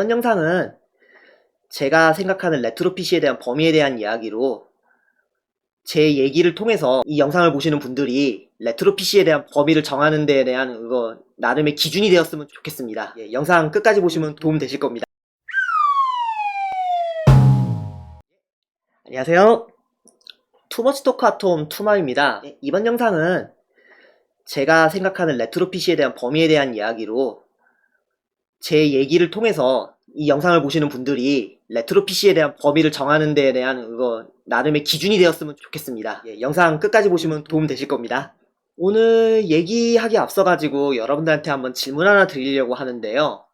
이번 영상은 제가 생각하는 레트로 PC에 대한 범위에 대한 이야기로 제 얘기를 통해서 이 영상을 보시는 분들이 레트로 PC에 대한 범위를 정하는 데에 대한 그거 나름의 기준이 되었으면 좋겠습니다. 예, 영상 끝까지 보시면 도움 되실 겁니다. 안녕하세요. 투머치 토크 아톰 투마입니다. 예, 이번 영상은 제가 생각하는 레트로 PC에 대한 범위에 대한 이야기로 제 얘기를 통해서 이 영상을 보시는 분들이 레트로 PC에 대한 범위를 정하는 데에 대한 그거 나름의 기준이 되었으면 좋겠습니다. 예, 영상 끝까지 보시면 도움 되실 겁니다. 오늘 얘기하기 앞서가지고 여러분들한테 한번 질문 하나 드리려고 하는데요.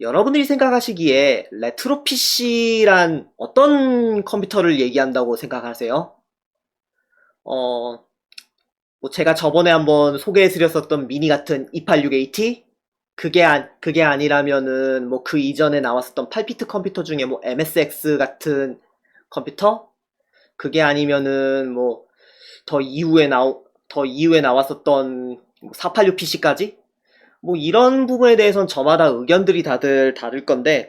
여러분들이 생각하시기에 레트로 PC란 어떤 컴퓨터를 얘기한다고 생각하세요? 어, 뭐 제가 저번에 한번 소개해드렸었던 미니 같은 286AT? 그게, 아, 그게 아니라면은 뭐 그 이전에 나왔었던 8비트 컴퓨터 중에 뭐 MSX 같은 컴퓨터? 그게 아니면은 뭐 더 이후에 나오, 더 이후에 나왔었던 486PC까지? 뭐 이런 부분에 대해서는 저마다 의견들이 다들 다를 건데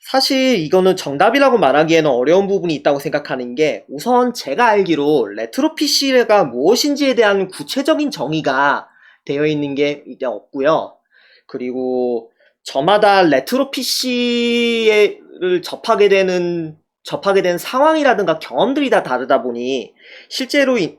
사실 이거는 정답이라고 말하기에는 어려운 부분이 있다고 생각하는 게 우선 제가 알기로 레트로 PC가 무엇인지에 대한 구체적인 정의가 되어 있는 게 이제 없고요. 그리고 저마다 레트로 PC를 접하게 되는 접하게 된 상황이라든가 경험들이 다 다르다 보니 실제로 이-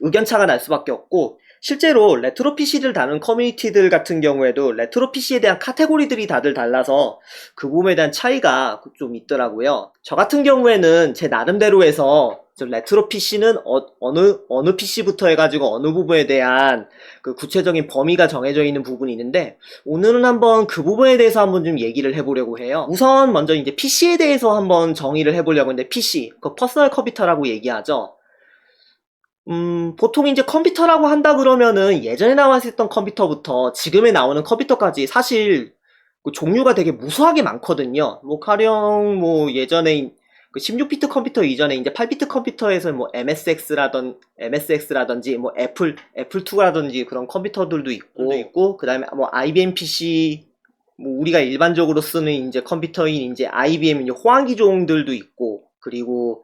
의견차가 날 수밖에 없고 실제로 레트로 PC를 다는 커뮤니티들 같은 경우에도 레트로 PC에 대한 카테고리들이 다들 달라서 그 부분에 대한 차이가 좀 있더라고요. 저 같은 경우에는 제 나름대로 해서 좀 레트로 PC는 어, 느 어느 PC부터 해가지고 어느 부분에 대한 그 구체적인 범위가 정해져 있는 부분이 있는데 오늘은 한번 그 부분에 대해서 한번 좀 얘기를 해보려고 해요. 우선 먼저 이제 PC에 대해서 한번 정의를 해보려고 했는데 PC, 그 퍼스널 컴퓨터라고 얘기하죠. 음, 보통 이제 컴퓨터라고 한다 그러면은 예전에 나왔었던 컴퓨터부터 지금에 나오는 컴퓨터까지 사실 그 종류가 되게 무수하게 많거든요. 뭐 가령 뭐 예전에 그 16비트 컴퓨터 이전에 이제 8비트 컴퓨터에서 뭐 MSX라던 MSX라든지 뭐 애플 애플 2라든지 그런 컴퓨터들도 있고 있고 그다음에 뭐 IBM PC 뭐 우리가 일반적으로 쓰는 이제 컴퓨터인 이제 IBM 이제 호환기종들도 있고 그리고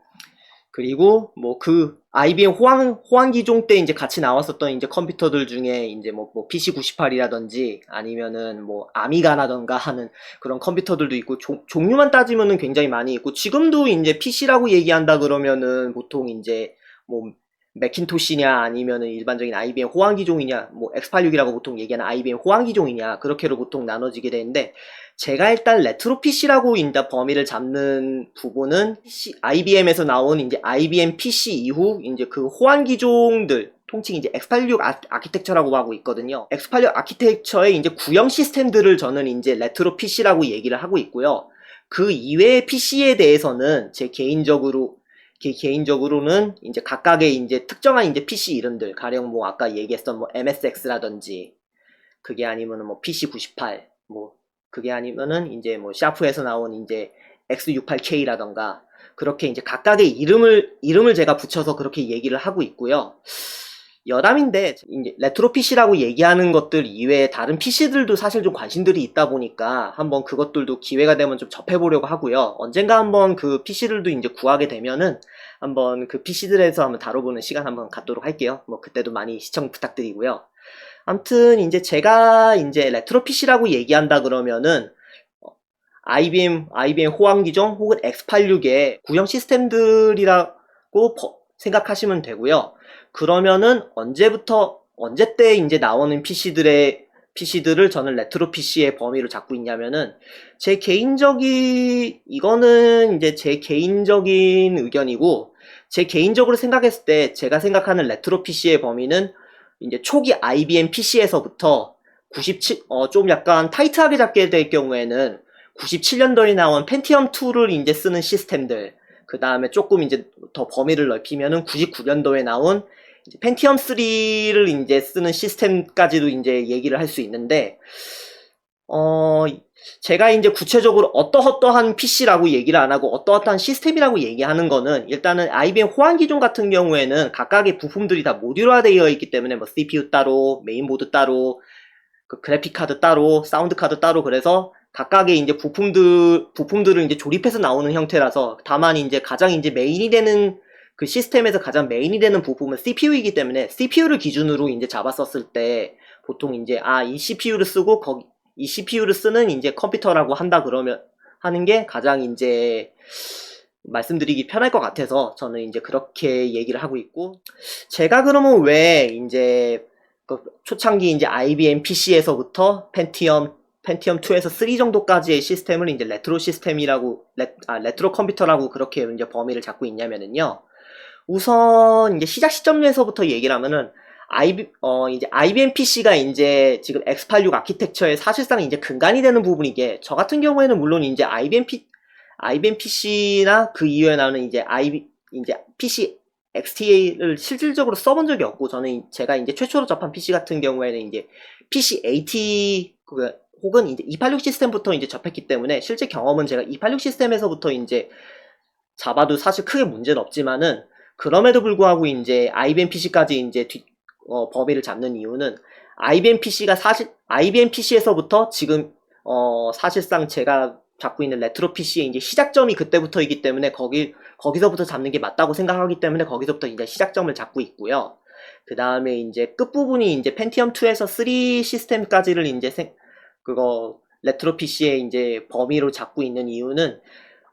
그리고 뭐 그 IBM 호환 호환기종 때 이제 같이 나왔었던 이제 컴퓨터들 중에 이제 뭐, 뭐 PC98이라든지 아니면은 뭐 아미가라던가 하는 그런 컴퓨터들도 있고 종, 종류만 따지면은 굉장히 많이 있고 지금도 이제 PC라고 얘기한다 그러면은 보통 이제 뭐 맥킨토시냐 아니면은 일반적인 IBM 호환기종이냐 뭐 X86이라고 보통 얘기하는 IBM 호환기종이냐 그렇게로 보통 나눠지게 되는데 제가 일단 레트로 PC라고 이제 범위를 잡는 부분은 IBM에서 나온 이제 IBM PC 이후 이제 그 호환 기종들 통칭 이제 X86 아, 아키텍처라고 하고 있거든요. X86 아키텍처의 이제 구형 시스템들을 저는 이제 레트로 PC라고 얘기를 하고 있고요. 그 이외의 PC에 대해서는 제 개인적으로 개, 개인적으로는 이제 각각의 이제 특정한 이제 PC 이름들 가령 뭐 아까 얘기했던 뭐 MSX라든지 그게 아니면은 뭐 PC98 뭐 그게 아니면은 이제 뭐 샤프에서 나온 이제 X68K라던가 그렇게 이제 각각의 이름을 이름을 제가 붙여서 그렇게 얘기를 하고 있고요. 여담인데 이제 레트로 PC라고 얘기하는 것들 이외에 다른 PC들도 사실 좀 관심들이 있다 보니까 한번 그것들도 기회가 되면 좀 접해보려고 하고요. 언젠가 한번 그 PC들도 이제 구하게 되면은 한번 그 PC들에서 한번 다뤄보는 시간 한번 갖도록 할게요. 뭐 그때도 많이 시청 부탁드리고요. 아무튼 이제 제가 이제 레트로 PC라고 얘기한다 그러면은 어, IBM IBM 호환기종 혹은 X86의 구형 시스템들이라고 버- 생각하시면 되고요. 그러면은 언제부터 언제 때 이제 나오는 PC들의 PC들을 저는 레트로 PC의 범위로 잡고 있냐면은 제 개인적인 이거는 이제 제 개인적인 의견이고 제 개인적으로 생각했을 때 제가 생각하는 레트로 PC의 범위는 이제 초기 IBM PC에서부터 97, 어, 좀 약간 타이트하게 잡게 될 경우에는 97년도에 나온 펜티엄 2를 이제 쓰는 시스템들, 그 다음에 조금 이제 더 범위를 넓히면은 99년도에 나온 펜티엄 3를 이제 쓰는 시스템까지도 이제 얘기를 할 수 있는데, 어, 제가 이제 구체적으로 어떠어떠한 PC라고 얘기를 안 하고 어떠어떠한 시스템이라고 얘기하는 거는 일단은 IBM 호환 기종 같은 경우에는 각각의 부품들이 다 모듈화되어 있기 때문에 뭐 CPU 따로, 메인보드 따로, 그 그래픽 카드 따로, 사운드 카드 따로 그래서 각각의 이제 부품들 부품들을 이제 조립해서 나오는 형태라서 다만 이제 가장 이제 메인이 되는 그 시스템에서 가장 메인이 되는 부품은 CPU이기 때문에 CPU를 기준으로 이제 잡았었을 때 보통 이제 아 이 CPU를 쓰고 거기 이 CPU를 쓰는 이제 컴퓨터라고 한다 그러면 하는 게 가장 이제 말씀드리기 편할 것 같아서 저는 이제 그렇게 얘기를 하고 있고 제가 그러면 왜 이제 그 초창기 이제 IBM PC에서부터 펜티엄 펜티엄 2에서 3 정도까지의 시스템을 이제 레트로 시스템이라고 레, 아, 레트로 컴퓨터라고 그렇게 이제 범위를 잡고 있냐면은요. 우선 이제 시작 시점에서부터 얘기를 하면은 IB, 어, 이제 IBM PC가 이제 지금 X86 아키텍처의 사실상 이제 근간이 되는 부분이게 저 같은 경우에는 물론 이제 IBM P, IBM PC나 그 이후에 나오는 이제 IB, 이제 PC XTA를 실질적으로 써본 적이 없고 저는 제가 이제 최초로 접한 PC 같은 경우에는 이제 PC AT 그 혹은 이제 286 시스템부터 이제 접했기 때문에 실제 경험은 제가 286 시스템에서부터 이제 잡아도 사실 크게 문제는 없지만은 그럼에도 불구하고 이제 IBM PC까지 이제 뒤, 어, 범위를 잡는 이유는 IBM PC가 사실 IBM PC에서부터 지금 어, 사실상 제가 잡고 있는 레트로 PC의 이제 시작점이 그때부터이기 때문에 거기 거기서부터 잡는 게 맞다고 생각하기 때문에 거기서부터 이제 시작점을 잡고 있고요. 그 다음에 이제 끝부분이 이제 펜티엄 2에서 3 시스템까지를 이제 생, 그거 레트로 PC의 이제 범위로 잡고 있는 이유는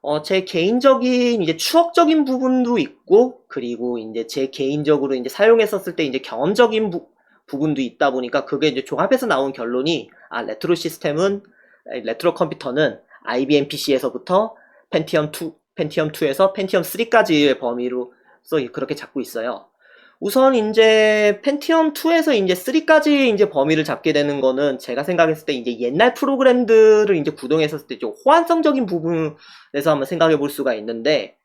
어, 제 개인적인 이제 추억적인 부분도 있고 그리고 이제 제 개인적으로 이제 사용했었을 때 이제 경험적인 부, 부분도 있다 보니까 그게 이제 종합해서 나온 결론이 아 레트로 시스템은 레트로 컴퓨터는 IBM PC에서부터 펜티엄 2 펜티엄 2에서 펜티엄 3까지의 범위로서 그렇게 잡고 있어요. 우선 이제 펜티엄 2에서 이제 3까지 이제 범위를 잡게 되는 거는 제가 생각했을 때 이제 옛날 프로그램들을 이제 구동했었을 때 좀 호환성적인 부분에서 한번 생각해 볼 수가 있는데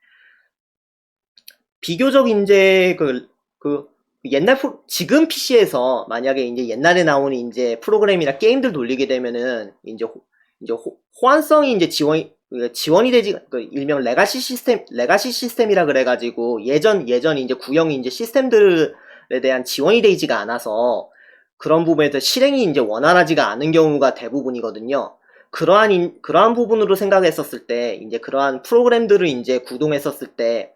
비교적 이제 그, 그 옛날 프로, 지금 PC에서 만약에 이제 옛날에 나오는 이제 프로그램이나 게임들 돌리게 되면은 이제 호, 이제 호, 호환성이 이제 지원이 지원이 되지 그 일명 레가시 시스템 레가시 시스템이라 그래가지고 예전 예전 이제 구형 이제 시스템들에 대한 지원이 되지가 않아서 그런 부분에서 실행이 이제 원활하지가 않은 경우가 대부분이거든요. 그러한 인, 그러한 부분으로 생각했었을 때 이제 그러한 프로그램들을 이제 구동했었을 때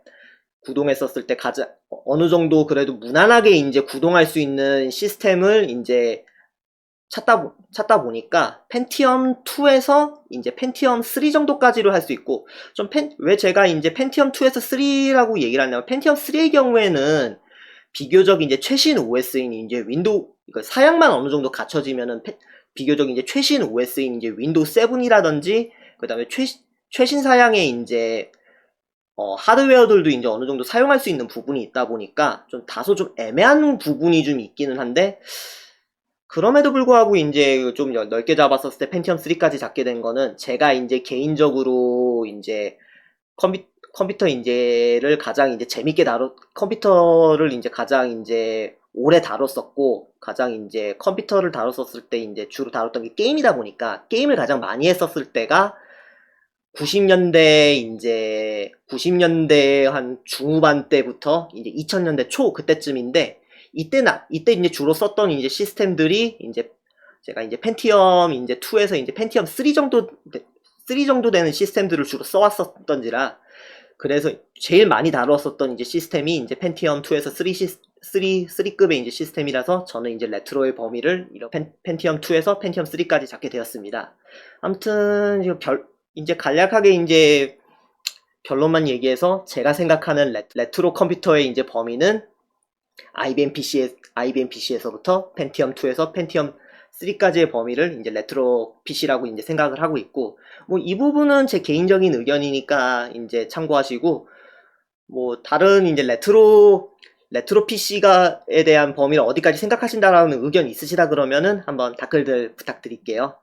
구동했었을 때 가장 어느 정도 그래도 무난하게 이제 구동할 수 있는 시스템을 이제 찾다, 찾다 보니까 펜티엄 2에서 이제 펜티엄 3 정도까지로 할 수 있고 좀 펜, 왜 제가 이제 펜티엄 2에서 3라고 얘기를 하냐면 펜티엄 3의 경우에는 비교적 이제 최신 OS인 이제 윈도우 그러니까 사양만 어느 정도 갖춰지면은 페, 비교적 이제 최신 OS인 이제 윈도우 7이라든지 그다음에 최, 최신 사양의 이제 어, 하드웨어들도 이제 어느 정도 사용할 수 있는 부분이 있다 보니까 좀 다소 좀 애매한 부분이 좀 있기는 한데 그럼에도 불구하고 이제 좀 넓게 잡았었을 때 펜티엄 3까지 잡게 된 거는 제가 이제 개인적으로 이제 컴퓨, 컴퓨터 인재를 가장 이제 재밌게 다뤘, 컴퓨터를 이제 가장 이제 오래 다뤘었고, 가장 이제 컴퓨터를 다뤘었을 때 이제 주로 다뤘던 게 게임이다 보니까, 게임을 가장 많이 했었을 때가 90년대 이제 90년대 한 중후반 때부터 이제 2000년대 초 그때쯤인데 이때 나 이때 이제 주로 썼던 이제 시스템들이 이제 제가 이제 펜티엄 이제 2에서 이제 펜티엄 3 정도 3 정도 되는 시스템들을 주로 써왔었던지라 그래서 제일 많이 다루었었던 이제 시스템이 이제 펜티엄 2에서 3 시, 3 3급의 이제 시스템이라서 저는 이제 레트로의 범위를 이런 펜, 티엄 2에서 펜티엄 3까지 잡게 되었습니다. 아무튼 별 이제 간략하게 이제 결론만 얘기해서 제가 생각하는 레, 트로 컴퓨터의 이제 범위는 IBM PC IBM PC에서부터 펜티엄 2에서 펜티엄 3까지의 범위를 이제 레트로 PC라고 이제 생각을 하고 있고 뭐 이 부분은 제 개인적인 의견이니까 이제 참고하시고 뭐 다른 이제 레트로 레트로 PC가에 대한 범위를 어디까지 생각하신다라는 의견 있으시다 그러면은 한번 댓글들 부탁드릴게요.